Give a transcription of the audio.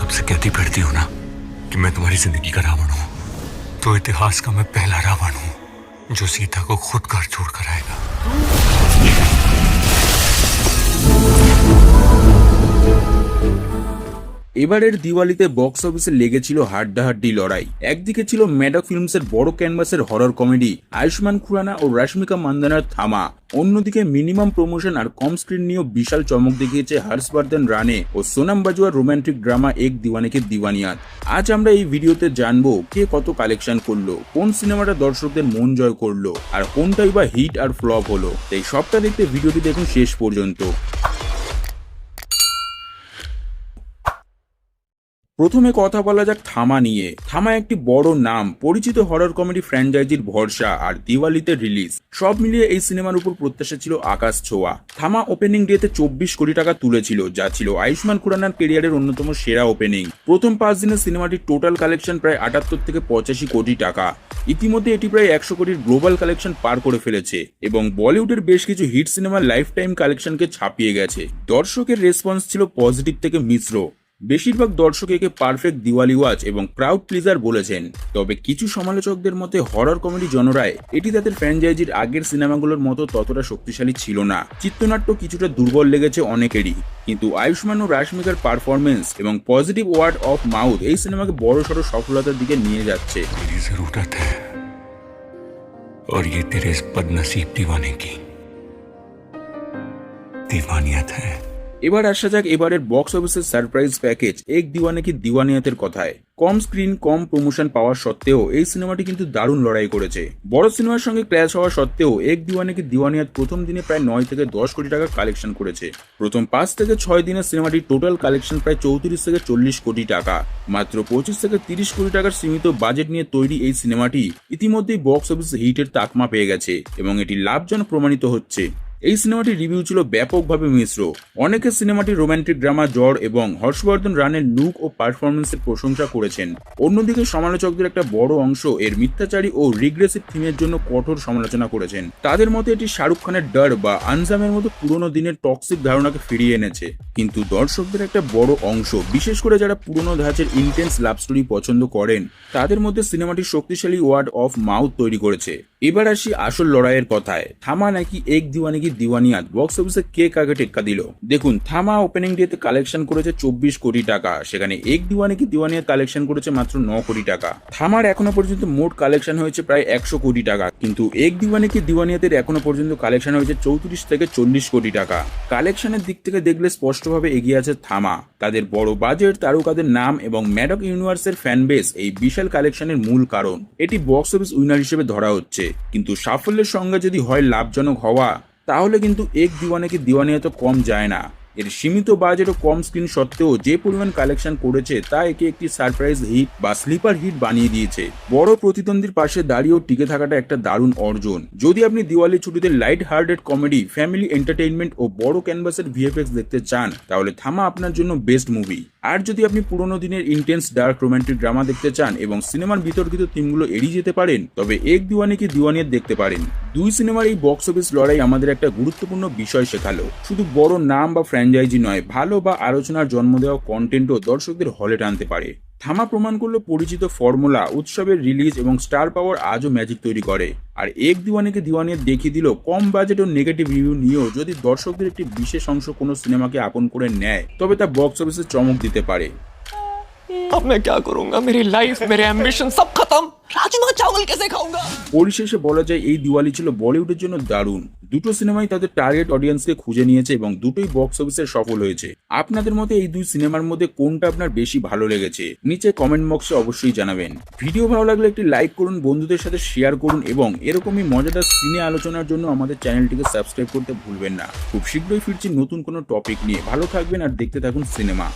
सबसे कहती फिरती हूँ ना कि मैं तुम्हारी ज़िंदगी का रावण हूँ। तो इतिहास का मैं पहला रावण हूँ, जो सीता को खुद घर छोड़ कर आएगा। এবারের দিওয়ালিতে বক্স অফিসে লেগেছিল হাড্ডাহাড্ডি লড়াই। একদিকে ছিল ম্যাডক ফিল্মসের বড় ক্যানভাসের হরর কমেডি আয়ুষ্মান খুরানা ও রাশ্মিকা মান্দানার থামা। অন্যদিকে মিনিমাম প্রমোশন আর কম স্ক্রিন নিয়েও বিশাল চমক দেখিয়েছে হর্ষবর্ধন রানে ও সোনাম বাজুয়ার রোমান্টিক ড্রামা এক দিওয়ানিকে দিওয়ানিয়াত। আজ আমরা এই ভিডিওতে জানব কে কত কালেকশন করল, কোন সিনেমাটা দর্শকদের মন জয় করল, আর কোনটাই বা হিট আর ফ্লপ হলো। তাই সবটা দেখতে ভিডিওটি দেখুন শেষ পর্যন্ত। প্রথমে কথা বলা যাক থামা নিয়ে। থামা একটি বড় নাম, পরিচিত হরর কমেডি ফ্র্যাঞ্চাইজির ভরসা আর দিওয়ালিতে রিলিজ সব মিলিয়ে এই সিনেমার উপর প্রত্যাশা ছিল আকাশ ছোঁয়া। থামা ওপেনিং ডেতে চব্বিশ কোটি টাকা তুলেছিল, যা ছিল আয়ুষ্মান খুরানার কেরিয়ারের অন্যতম সেরা ওপেনিং প্রথম পাঁচ দিনে সিনেমাটির টোটাল কালেকশন প্রায় আটাত্তর থেকে পঁচাশি কোটি টাকা। ইতিমধ্যে এটি প্রায় একশো কোটির গ্লোবাল কালেকশন পার করে ফেলেছে এবং বলিউডের বেশ কিছু হিট সিনেমার লাইফ টাইম কালেকশনকে ছাপিয়ে গেছে। দর্শকের রেসপন্স ছিল পজিটিভ থেকে মিশ্র। বেশিরভাগ দর্শক একে পারফেক্ট দিওয়ালি ওয়াচ এবং ক্রাউড প্লিজার বলেছেন তবে কিছু সমালোচকদের মতে হরর কমেডি জনরায় এটি তাদের ফ্র্যাঞ্চাইজির আগের সিনেমাগুলোর মতো ততটা শক্তিশালী ছিল না চিত্রনাট্য কিছুটা দুর্বল লেগেছে অনেকেরই কিন্তু আয়ুষ্মান ও রাশমিকার পারফরমেন্স এবং পজিটিভ ওয়ার্ড অফ মাউথ এই সিনেমাকে বড়সড় সফলতার দিকে নিয়ে যাচ্ছে तेरी जरूरत है और ये तेरे इस बदनसीब दीवाने की दीवानियत है এবার আসা যাক এবারের বক্স অফিসের সারপ্রাইজ প্যাকেজ এক দিওয়ানে কি দিওয়ানিয়াতের কথায়। কম স্ক্রিন কম প্রমোশন পাওয়ার সত্ত্বেও এই সিনেমাটি কিন্তু দারুণ লড়াই করেছে। বড় সিনেমার সঙ্গে ক্ল্যাশ হওয়া সত্ত্বেও এক দিওয়ানে কি দিওয়ানিয়াত প্রথম দিনে প্রায় নয় থেকে দশ কোটি টাকা কালেকশন করেছে। প্রথম পাঁচ থেকে ছয় দিনে সিনেমাটির টোটাল কালেকশন প্রায় চৌত্রিশ থেকে চল্লিশ কোটি টাকা। মাত্র পঁচিশ থেকে তিরিশ কোটি টাকার সীমিত বাজেট নিয়ে তৈরি এই সিনেমাটি ইতিমধ্যেই বক্স অফিস হিটের তাকমা পেয়ে গেছে এবং এটি লাভজনক প্রমাণিত হচ্ছে। এই সিনেমাটির রিভিউ ছিল ব্যাপকভাবে মিশ্র। অনেকে সিনেমাটির রোমান্টিক ড্রামা, জ্বর এবং হর্ষবর্ধন রানের লুক ও পারফরমেন্সের প্রশংসা করেছেন। অন্যদিকে সমালোচকদের একটা বড় অংশ এর মিথ্যাচারী ও রিগ্রেসিভ থিমের জন্য কঠোর সমালোচনা করেছেন। তাদের মতে এটি শাহরুখ খানের ডর বা আনজামের মতো পুরনো দিনের টক্সিক ধারণাকে ফিরিয়ে এনেছে। কিন্তু দর্শকদের একটা বড় অংশ, বিশেষ করে যারা পুরনো ধাঁচের ইন্টেন্স লাভ স্টোরি পছন্দ করেন, তাদের মধ্যে সিনেমাটি শক্তিশালী ওয়ার্ড অফ মাউথ তৈরি করেছে। এবার আসি আসল লড়াইয়ের কথায়। থামা নাকি এক দিওয়ানি কি দিওয়ানিয়াত বক্স অফিসে কে কাকে টেক্কা দিল? দেখুন, থামা ওপেনিং ডেতে কালেকশন করেছে চব্বিশ কোটি টাকা। সেখানে এক দিওয়ানি কি দিওয়ানিয়াত কালেকশন করেছে মাত্র ন কোটি টাকা। থামার এখনও পর্যন্ত মোট কালেকশন হয়েছে প্রায় একশো কোটি টাকা। কিন্তু এক দিওয়ানি কি দিওয়ানিয়াতের এখনও পর্যন্ত কালেকশন হয়েছে চৌত্রিশ থেকে চল্লিশ কোটি টাকা। কালেকশনের দিক থেকে দেখলে স্পষ্টভাবে এগিয়ে আছে থামা। তাদের বড় বাজেট তারকাদের নাম এবং ম্যাডক ইউনিভার্সের ফ্যান বেস এই বিশাল কালেকশনের মূল কারণ। এটি বক্স অফিস উইনার হিসেবে ধরা হচ্ছে। কিন্তু সাফল্যের সঙ্গে যদি হয় লাভজনক হওয়া তাহলে কিন্তু এক দিওয়ানেকে দিওয়ানিয়া এত কম যায় না? এর সীমিত বাজেট ও কম স্ক্রিন সত্ত্বেও যে পরিমাণ কালেকশন করেছে, তা একে একটি সারপ্রাইজ হিট বা স্লিপার হিট বানিয়ে দিয়েছে। বড় প্রতিদ্বন্দ্বীর পাশে দাঁড়িয়েও টিকে থাকাটা একটা দারুণ অর্জন। যদি আপনি দিওয়ালি ছুটিতে light hearted comedy family entertainment ও বড় ক্যানভাসের ভিএফএক্স দেখতে চান, তাহলে থামা আপনার জন্য বেস্ট মুভি আর যদি আপনি পুরোনো দিনের ইন্টেন্স ডার্ক রোমান্টিক ড্রামা দেখতে চান এবং সিনেমার বিতর্কিত থিমগুলো এড়িয়ে যেতে পারেন, তবে এক দিওয়ানি কি দিওয়ানিয়ত দেখতে পারেন? দুই সিনেমার এই বক্স অফিস লড়াই আমাদের একটা গুরুত্বপূর্ণ বিষয় শেখালো। শুধু বড় নাম বা ফ্র্যাঞ্চাইজি নয়, ভালো বা আলোচনার জন্ম দেওয়া কন্টেন্টও দর্শকদের হলে টানতে পারে। থামা প্রমাণ করল পরিচিত ফর্মুলা উৎসবের রিলিজ এবং স্টার পাওয়ার আজও ম্যাজিক তৈরি করে। আর এক দিওয়ানিকে দিওয়ানি দেখিয়ে দিল, কম বাজেট ও নেগেটিভ রিভিউ নিয়েও যদি দর্শকদের একটি বিশেষ অংশ কোনো সিনেমাকে আপন করে নেয়, তবে তা বক্স অফিসে চমক দিতে পারে। अब मैं क्या करूंगा मेरी लाइफ मेरे एम्बिशन सब खत्म राजमा चावल कैसे खाऊंगा পরিশেষে বলা যায় এই দিওয়ালি ছিল বলিউডের জন্য দারুণ দুটো সিনেমাই তাদের টার্গেট অডিয়েন্সকে খুঁজে নিয়েছে এবং দুটোই বক্স অফিসে সফল হয়েছে আপনাদের মতে এই দুই সিনেমার মধ্যে কোনটা আপনার বেশি ভালো লেগেছে নিচে কমেন্ট বক্সে অবশ্যই জানাবেন ভিডিও ভালো লাগলে একটি লাইক করুন বন্ধুদের সাথে শেয়ার করুন এবং এরকমই মজাদার সিনে আলোচনার জন্য আমাদের চ্যানেলটিকে সাবস্ক্রাইব করতে ভুলবেন না খুব শীঘ্রই ফিরছি নতুন কোনো টপিক নিয়ে ভালো থাকবেন আর দেখতে থাকুন সিনেমা